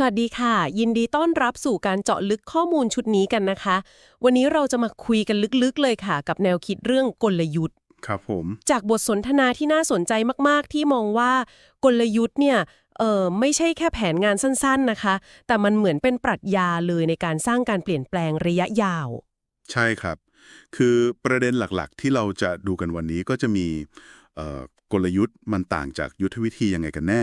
สวัสดีค่ะ ยินดีต้อนรับสู่การเจาะลึกข้อมูลชุดนี้กันนะคะ วันนี้เราจะมาคุยกันลึกๆเลยค่ะ กับแนวคิดเรื่องกลยุทธ์ ครับผม จากบทสนทนาที่น่าสนใจมากๆ ที่มองว่ากลยุทธ์เนี่ยเออไม่ใช่แค่แผนงานสั้นๆนะคะ แต่มันเหมือนเป็นปรัชญาเลยในการสร้างการเปลี่ยนแปลงระยะยาว ใช่ครับ คือประเด็นหลักๆ ที่เราจะดูกันวันนี้ก็จะมีเอ่อกลยุทธ์มันต่างจากยุทธวิธียังไงกันแน่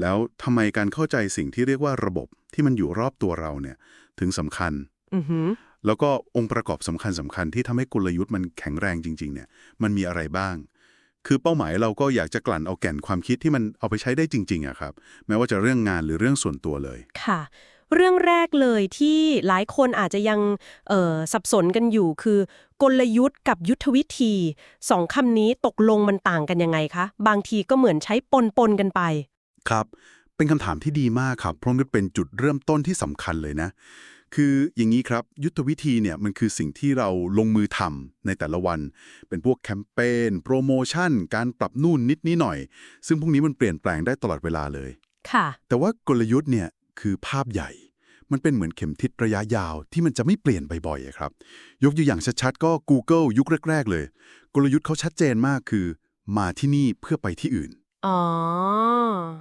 แล้วทำไมการเข้าใจสิ่งที่เรียกว่าระบบที่มันอยู่รอบตัวเราเนี่ยถึงสำคัญอือหือแล้วก็องค์ประกอบสำคัญสำคัญที่ทำให้กลยุทธ์มันแข็งแรงจริง ๆ เนี่ยมันมีอะไรบ้าง คือเป้าหมายเราก็อยากจะกลั่นเอาแก่นความคิดที่มันเอาไปใช้ได้จริงๆอะครับ แม้ว่าจะเรื่องงานหรือเรื่องส่วนตัวเลย ค่ะ เรื่องแรกเลยที่หลายคนอาจจะยังเอ่อสับสนกันอยู่คือ กลยุทธ์กับยุทธวิธีสองคำนี้ตกลงมันต่างกันยังไงคะ บางทีก็เหมือนใช้ปนปนๆกันไป ครับ เป็นคำถามที่ดีมากครับ เพราะมันเป็นจุดเริ่มต้นที่สำคัญเลยนะ คืออย่างนี้ครับ ยุทธวิธีเนี่ยมันคือสิ่งที่เราลงมือทำในแต่ละวัน เป็นพวกแคมเปญโปรโมชั่น การปรับนู่นนิดนี้หน่อย ซึ่งพวกนี้มันเปลี่ยนแปลงได้ตลอดเวลาเลย ค่ะ แต่ว่ากลยุทธ์เนี่ยคือภาพใหญ่มันเป็นเหมือนเข็มทิศระยะยาวที่มันจะไม่เปลี่ยนบ่อยๆอะครับ ยกตัวอย่างชัดๆ ก็ Google ยุคแรก ๆ เลย กลยุทธ์เขาชัดเจนมากคือ มาที่นี่เพื่อไปที่อื่น อ๋อ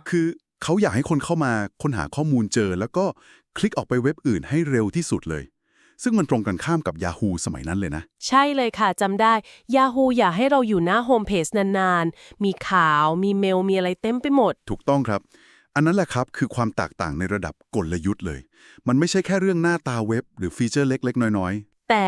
คือเขาอยากให้คนเข้ามาค้นหาข้อมูลเจอ แล้วก็คลิกออกไปเว็บอื่นให้เร็วที่สุดเลย ซึ่งมันตรงกันข้ามกับ Yahoo สมัยนั้นเลยนะ ใช่เลยค่ะจำได้ Yahoo อยากให้เราอยู่หน้าโฮมเพจนานๆ มีข่าว มีเมล มีอะไรเต็มไปหมด ถูกต้องครับ อันนั้นแหละครับคือความแตกต่างในระดับกลยุทธ์เลย มันไม่ใช่แค่เรื่องหน้าตาเว็บ หรือฟีเจอร์เล็กๆ น้อย แต่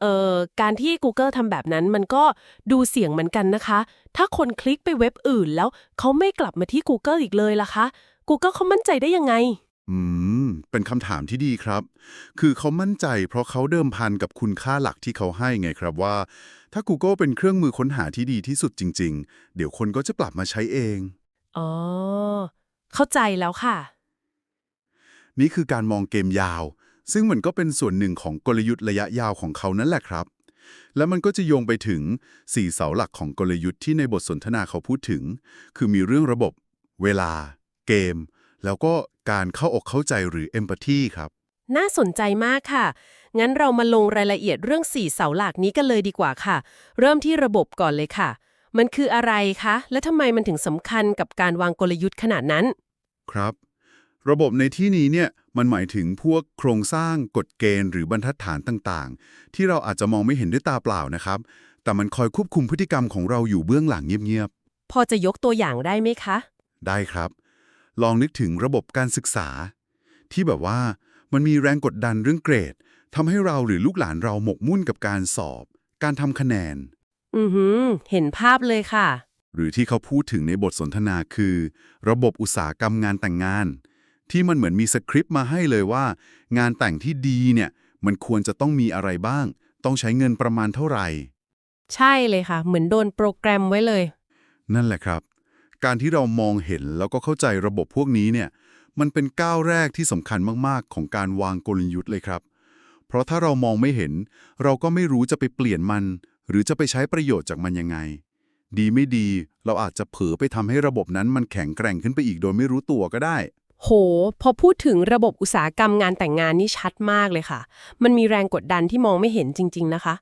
เอ่อการที่ Google ทำแบบนั้นมันก็ดูเสี่ยงเหมือนกันนะคะ ถ้าคนคลิกไปเว็บอื่นแล้วเขาไม่กลับมาที่ Google อีกเลยล่ะคะ Google เขามั่นใจได้ยังไงๆอืม เป็นคำถามที่ดีครับ คือเขามั่นใจเพราะเขาเดิมพันกับคุณค่าหลักที่เขาให้ไงครับว่า ถ้า Google เป็นเครื่องมือค้นหาที่ดีที่สุดจริง ๆ เดี๋ยวคนก็จะกลับมาใช้เอง อ๋อ เข้าใจแล้วค่ะ นี่คือการมองเกมยาว ซึ่งมันก็เป็นส่วนหนึ่งของกลยุทธ์ระยะยาวของเขานั่นแหละครับ แล้วมันก็จะโยงไปถึง 4 เสาหลักของกลยุทธ์ที่ในบทสนทนาเขาพูดถึง คือมีเรื่องระบบ เวลา เกม แล้วก็การเข้าอกเข้าใจหรือ empathy ครับ น่าสนใจมากค่ะ งั้นเรามาลงรายละเอียดเรื่องสี่เสาหลักนี้กันเลยดีกว่าค่ะ เริ่มที่ระบบก่อนเลยค่ะ มันคืออะไรคะ และทำไมมันถึงสำคัญกับการวางกลยุทธ์ขนาดนั้น ครับ ระบบในที่นี้เนี่ยมันหมายถึงพวกโครงสร้างกฎเกณฑ์หรือบรรทัดฐานต่างๆ ที่เราอาจจะมองไม่เห็นด้วยตาเปล่านะครับ แต่มันคอยควบคุมพฤติกรรมของเราอยู่เบื้องหลังเงียบพอจะยกตัวอย่างได้ไหมคะๆได้ครับ ลองนึกถึงระบบการศึกษา ที่แบบว่ามันมีแรงกดดันเรื่องเกรดทำให้เราหรือลูกหลานเราหมกมุ่นกับการสอบ การทำคะแนน อือหือ เห็นภาพเลยค่ะ หรือที่เขาพูดถึงในบทสนทนาคือ ระบบอุตสาหกรรมงานแต่งงาน ที่มันเหมือนมีสคริปต์มาให้เลยว่า งานแต่งที่ดีเนี่ยมันควรจะต้องมีอะไรบ้าง ต้องใช้เงินประมาณเท่าไหร่ ใช่เลยค่ะ เหมือนโดนโปรแกรมไว้เลย นั่นแหละครับ การที่เรามองเห็นแล้วก็เข้าใจระบบพวกนี้เนี่ยมันเป็นก้าวแรกที่สำคัญมากๆ ของการวางกลยุทธ์เลยครับ เพราะถ้าเรามองไม่เห็น เราก็ไม่รู้จะไปเปลี่ยนมัน หรือจะไปใช้ประโยชน์จากมันยังไง ดีไม่ดี เราอาจจะเผลอไปทำให้ระบบนั้นมันแข็งแกร่งขึ้นไปอีกโดยไม่รู้ตัวก็ได้ โห พอพูดถึงระบบอุตสาหกรรมงานแต่งงานนี่ชัดมากเลยค่ะ มันมีแรงกดดันที่มองไม่เห็นจริง ๆนะคะ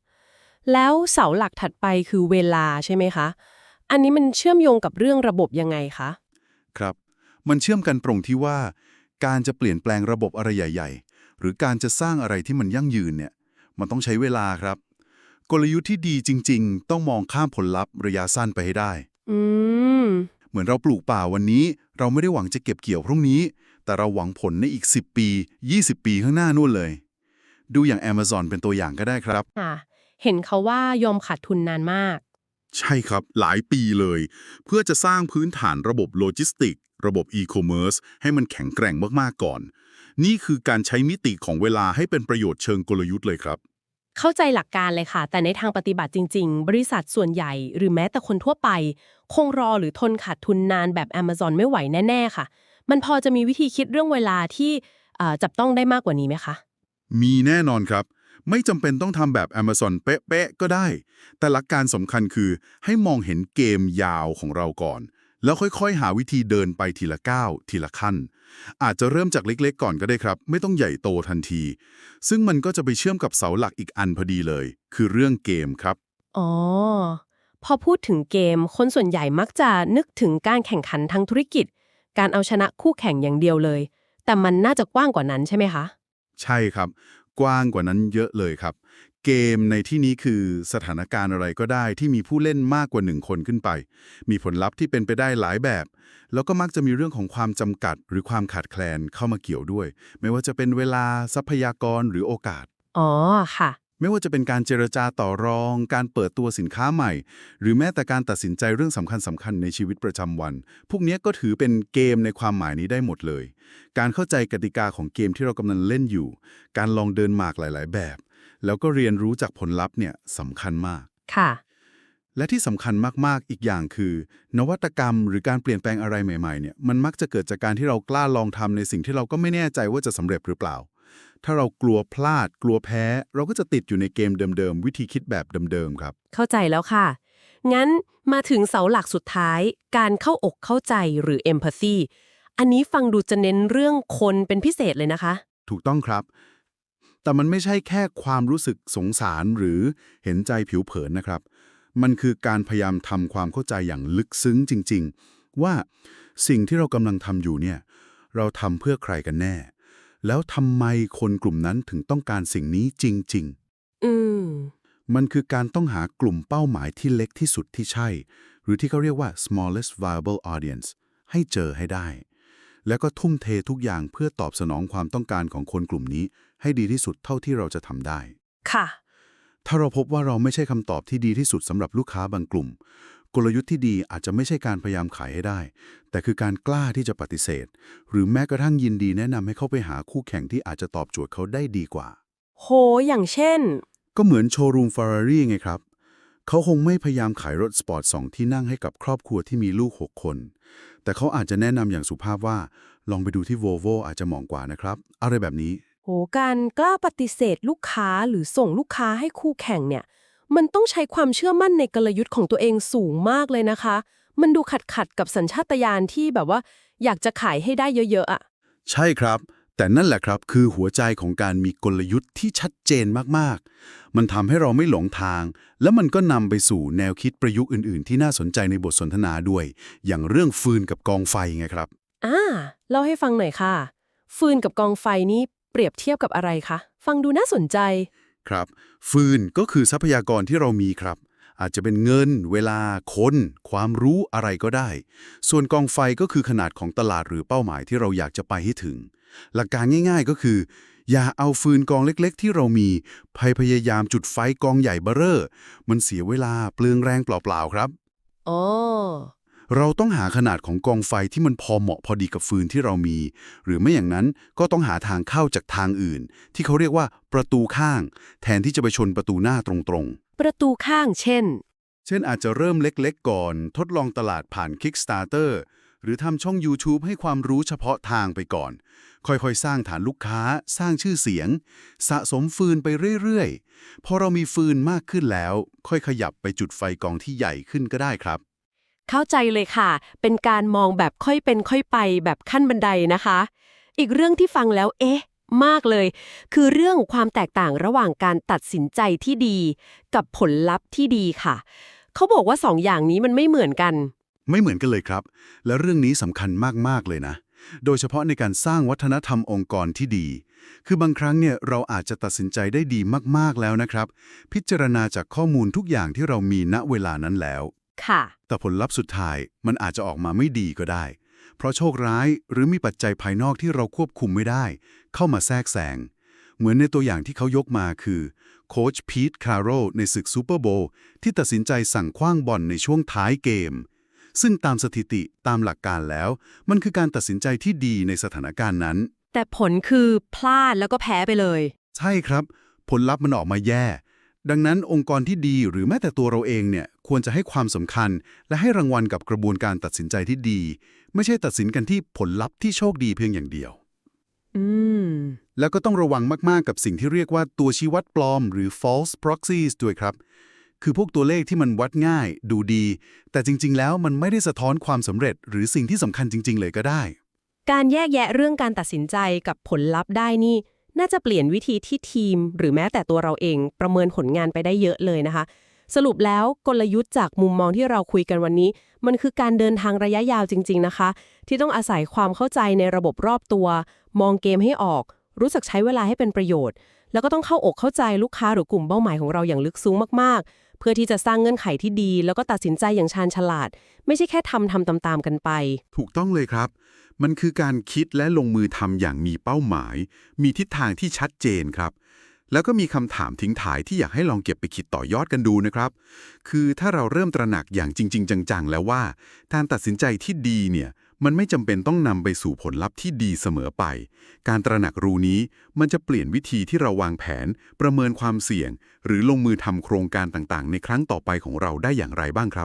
แล้วเสาหลักถัดไปคือเวลาใช่ไหมคะ อันนี้มันเชื่อมโยงกับเรื่องระบบยังไงคะ ครับ มันเชื่อมกันตรงที่ว่า การจะเปลี่ยนแปลงระบบอะไรใหญ่ ๆ หรือการจะสร้างอะไรที่มันยั่งยืนเนี่ย มันต้องใช้เวลาครับ กลยุทธ์ที่ดีจริง ๆ ต้องมองข้ามผลลัพธ์ระยะสั้นไปให้ได้ อืมเห มือนเราปลูกป่าวันนี้ เราไม่ได้หวังจะเก็บเกี่ยวพรุ่งนี้ แต่เราหวังผลในอีก 10 ปี 20 ปีข้างหน้านู่นเลย ดูอย่าง Amazon เป็นตัวอย่างก็ได้ครับ ค่ะ เห็นเขาว่ายอมขาดทุนนานมาก ใช่ครับ หลายปีเลย เพื่อจะสร้างพื้นฐานระบบโลจิสติก ระบบอีคอมเมิร์ซให้มันแข็งแกร่งมากๆก่อน นี่คือการใช้มิติของเวลาให้เป็นประโยชน์เชิงกลยุทธ์เลยครับ เข้าใจหลักการเลยค่ะ แต่ในทางปฏิบัติจริง ๆ บริษัทส่วนใหญ่ หรือแม้แต่คนทั่วไป คงรอหรือทนขาดทุนนานแบบ Amazon ไม่ไหวแน่ ๆ ค่ะ มันพอจะมีวิธีคิดเรื่องเวลาที่จับต้องได้มากกว่านี้ไหมคะ มีแน่นอนครับ ไม่จำเป็นต้องทำแบบ Amazon เป๊ะๆก็ได้ แต่หลักการสำคัญคือให้มองเห็นเกมยาวของเราก่อน แล้วค่อยๆ หาวิธีเดินไปทีละก้าวทีละขั้น อาจจะเริ่มจากเล็กๆ ก่อนก็ได้ครับ ไม่ต้องใหญ่โตทันที ซึ่งมันก็จะไปเชื่อมกับเสาหลักอีกอันพอดีเลย คือเรื่องเกมครับ อ๋อ พอพูดถึงเกม คนส่วนใหญ่มักจะนึกถึงการแข่งขันทางธุรกิจ การเอาชนะคู่แข่งอย่างเดียวเลย แต่มันน่าจะกว้างกว่านั้นใช่ไหมคะ ใช่ครับ กว้างกว่านั้นเยอะเลยครับ เกมในที่นี้คือสถานการณ์อะไรก็ได้ที่มีผู้เล่นมากกว่าหนึ่งคนขึ้นไป มีผลลัพธ์ที่เป็นไปได้หลายแบบ แล้วก็มักจะมีเรื่องของความจำกัด หรือความขาดแคลนเข้ามาเกี่ยวด้วย ไม่ว่าจะเป็นเวลาทรัพยากรหรือโอกาส อ๋อค่ะ ไม่ว่าจะเป็นการเจรจาต่อรอง การเปิดตัวสินค้าใหม่ หรือแม้แต่การตัดสินใจเรื่องสำคัญสำคัญในชีวิตประจำวัน พวกเนี้ยก็ถือเป็นเกมในความหมายนี้ได้หมดเลย การเข้าใจกติกาของเกมที่เรากำลังเล่นอยู่ การลองเดินหมากหลาย ๆ แบบ แล้วก็เรียนรู้จากผลลัพธ์เนี่ยสำคัญมาก ค่ะ และที่สำคัญมากๆ อีกอย่างคือ นวัตกรรมหรือการเปลี่ยนแปลงอะไรใหม่ๆเนี่ยมันมักจะเกิดจากการที่เรากล้าลองทำในสิ่งที่เราก็ไม่แน่ใจว่าจะสำเร็จหรือเปล่า ถ้าเรากลัวพลาด กลัวแพ้ เราก็จะติดอยู่ในเกมเดิมๆวิธีคิดแบบเดิมๆครับ เข้าใจแล้วค่ะ งั้นมาถึงเสาหลักสุดท้าย การเข้าอกเข้าใจหรือ empathy อันนี้ฟังดูจะเน้นเรื่องคนเป็นพิเศษเลยนะคะ ถูกต้องครับ แต่มันไม่ใช่แค่ความรู้สึกสงสารหรือเห็นใจผิวเผินนะครับ มันคือการพยายามทำความเข้าใจอย่างลึกซึ้งจริง ๆ ว่าสิ่งที่เรากำลังทำอยู่เนี่ยเราทำเพื่อใครกันแน่ แล้วทำไมคนกลุ่มนั้นถึงต้องการสิ่งนี้จริงอืมๆมันคือการต้องหากลุ่มเป้าหมายที่เล็กที่สุดที่ใช่ หรือที่เขาเรียกว่า smallest viable audience ให้เจอให้ได้ แล้วก็ทุ่มเททุกอย่างเพื่อตอบสนองความต้องการของคนกลุ่มนี้ ให้ดีที่สุดเท่าที่เราจะทำได้ ค่ะ ถ้าเราพบว่าเราไม่ใช่คำตอบที่ดีที่สุดสำหรับลูกค้าบางกลุ่ม กลยุทธ์ที่ดีอาจจะไม่ใช่การพยายามขายให้ได้ แต่คือการกล้าที่จะปฏิเสธ หรือแม้กระทั่งยินดีแนะนำให้เขาไปหาคู่แข่งที่อาจจะตอบโจทย์เขาได้ดีกว่า โห อย่างเช่น ก็เหมือนโชว์รูม Ferrari ไงครับ เขาคงไม่พยายามขายรถสปอร์ตสองที่นั่งให้กับครอบครัวที่มีลูก 6 คน แต่เขาอาจจะแนะนำอย่างสุภาพว่า ลองไปดูที่ Volvo อาจจะเหมาะกว่านะครับ อะไรแบบนี้ โหการกล้าปฏิเสธลูกค้าหรือส่งลูกค้าให้คู่แข่งเนี่ย มันต้องใช้ความเชื่อมั่นในกลยุทธ์ของตัวเองสูงมากเลยนะคะ มันดูขัดขัดๆกับสัญชาตญาณที่แบบว่า อยากจะขายให้ได้เยอะๆอะ ใช่ครับ แต่นั่นแหละครับคือหัวใจของการมีกลยุทธ์ที่ชัดเจนมากๆ มันทำให้เราไม่หลงทาง แล้วมันก็นำไปสู่แนวคิดประยุกต์อื่น ๆ ที่น่าสนใจในบทสนทนาด้วย อย่างเรื่องฟืนกับกองไฟไงครับอ่าเล่าให้ฟังหน่อยค่ะ ฟืนกับกองไฟนี่เปรียบเทียบกับอะไรคะ ฟังดูน่าสนใจ ครับ ฟืนก็คือทรัพยากรที่เรามีครับ อาจจะเป็นเงิน เวลา คน ความรู้อะไรก็ได้ ส่วนกองไฟก็คือขนาดของตลาดหรือเป้าหมายที่เราอยากจะไปให้ถึง หลักการง่าย ๆก็คือ อย่าเอาฟืนกองเล็กๆ ที่เรามีพยพยายามจุดไฟกองใหญ่เบ้อเร่อ มันเสียเวลาเปลืองแรงเปล่าๆครับอ๋อเราต้องหาขนาดของกองไฟที่มันพอเหมาะพอดีกับฟืนที่เรามี หรือไม่อย่างนั้นก็ต้องหาทางเข้าจากทางอื่น ที่เขาเรียกว่าประตูข้าง แทนที่จะไปชนประตูหน้าตรง ประตูข้างเช่นๆเช่นอาจจะเริ่มเล็กๆก่อน ทดลองตลาดผ่าน Kickstarter หรือทำช่อง YouTube ให้ความรู้เฉพาะทางไปก่อน ค่อยๆ สร้างฐานลูกค้า สร้างชื่อเสียง สะสมฟืนไปเรื่อยๆ พอเรามีฟืนมากขึ้นแล้ว ค่อยขยับไปจุดไฟกองที่ใหญ่ขึ้นก็ได้ครับ เข้าใจเลยค่ะ เป็นการมองแบบค่อยเป็นค่อยไปแบบขั้นบันไดนะคะ อีกเรื่องที่ฟังแล้วเอ๊ะ มากเลย คือเรื่องความแตกต่างระหว่างการตัดสินใจที่ดี กับผลลัพธ์ที่ดีค่ะ เขาบอกว่าสองอย่างนี้มันไม่เหมือนกัน ไม่เหมือนกันเลยครับ และเรื่องนี้สำคัญมาก ๆ เลยนะ โดยเฉพาะในการสร้างวัฒนธรรมองค์กรที่ดี คือบางครั้งเนี่ยเราอาจจะตัดสินใจได้ดีมากๆแล้วนะครับ พิจารณาจากข้อมูลทุกอย่างที่เรามีณเวลานั้นแล้ว ค่ะ แต่ผลลัพธ์สุดท้ายมันอาจจะออกมาไม่ดีก็ได้ เพราะโชคร้ายหรือมีปัจจัยภายนอกที่เราควบคุมไม่ได้ เข้ามาแทรกแซงเหมือนในตัวอย่างที่เขายกมาคือ โค้ชพีทคาร์โรในศึกซูเปอร์โบว์ที่ตัดสินใจสั่งคว้างบอลในช่วงท้ายเกม ซึ่งตามสถิติตามหลักการแล้ว มันคือการตัดสินใจที่ดีในสถานการณ์นั้น แต่ผลคือพลาดแล้วก็แพ้ไปเลย ใช่ครับ ผลลัพธ์มันออกมาแย่ ดังนั้นองค์กรที่ดีหรือแม้แต่ตัวเราเองเนี่ยควรจะให้ความสำคัญ และให้รางวัลกับกระบวนการตัดสินใจที่ดี ไม่ใช่ตัดสินกันที่ผลลัพธ์ที่โชคดีเพียงอย่างเดียว อืม แล้วก็ต้องระวังมาก ๆ กับสิ่งที่เรียกว่าตัวชี้วัดปลอม หรือ false proxies ด้วยครับ คือพวกตัวเลขที่มันวัดง่าย ดูดี แต่จริง ๆ แล้วมันไม่ได้สะท้อนความสำเร็จ หรือสิ่งที่สำคัญจริง ๆ เลยก็ได้ การแยกแยะเรื่องการตัดสินใจกับผลลัพธ์ได้นี่ น่าจะเปลี่ยนวิธีที่ทีม หรือแม้แต่ตัวเราเองประเมินผลงานไปได้เยอะเลยนะคะ สรุปแล้วกลยุทธ์จากมุมมองที่เราคุยกันวันนี้ มันคือการเดินทางระยะยาวจริง ๆนะคะ ที่ต้องอาศัยความเข้าใจในระบบรอบตัว มองเกมให้ออก รู้สึกใช้เวลาให้เป็นประโยชน์ แล้วก็ต้องเข้าอกเข้าใจลูกค้าหรือกลุ่มเป้าหมายของเราอย่างลึกซึ้งมากๆ เพื่อที่จะสร้างเงื่อนไขที่ดี แล้วก็ตัดสินใจอย่างชาญฉลาด ไม่ใช่แค่ทำทำตามๆกันไป ถูกต้องเลยครับ มันคือการคิดและลงมือทำอย่างมีเป้าหมาย มีทิศทางที่ชัดเจนครับ แล้วก็มีคำถามทิ้งท้ายที่อยากให้ลองเก็บไปคิดต่อยอดกันดูนะครับ คือถ้าเราเริ่มตระหนักอย่างจริง ๆ จังๆ แล้วว่า การตัดสินใจที่ดีเนี่ย มันไม่จำเป็นต้องนำไปสู่ผลลัพธ์ที่ดีเสมอไป การตระหนักรู้นี้มันจะเปลี่ยนวิธีที่เราวางแผน ประเมินความเสี่ยง หรือลงมือทำโครงการต่างๆ ในครั้งต่อไปของเราได้อย่างไรบ้างครับ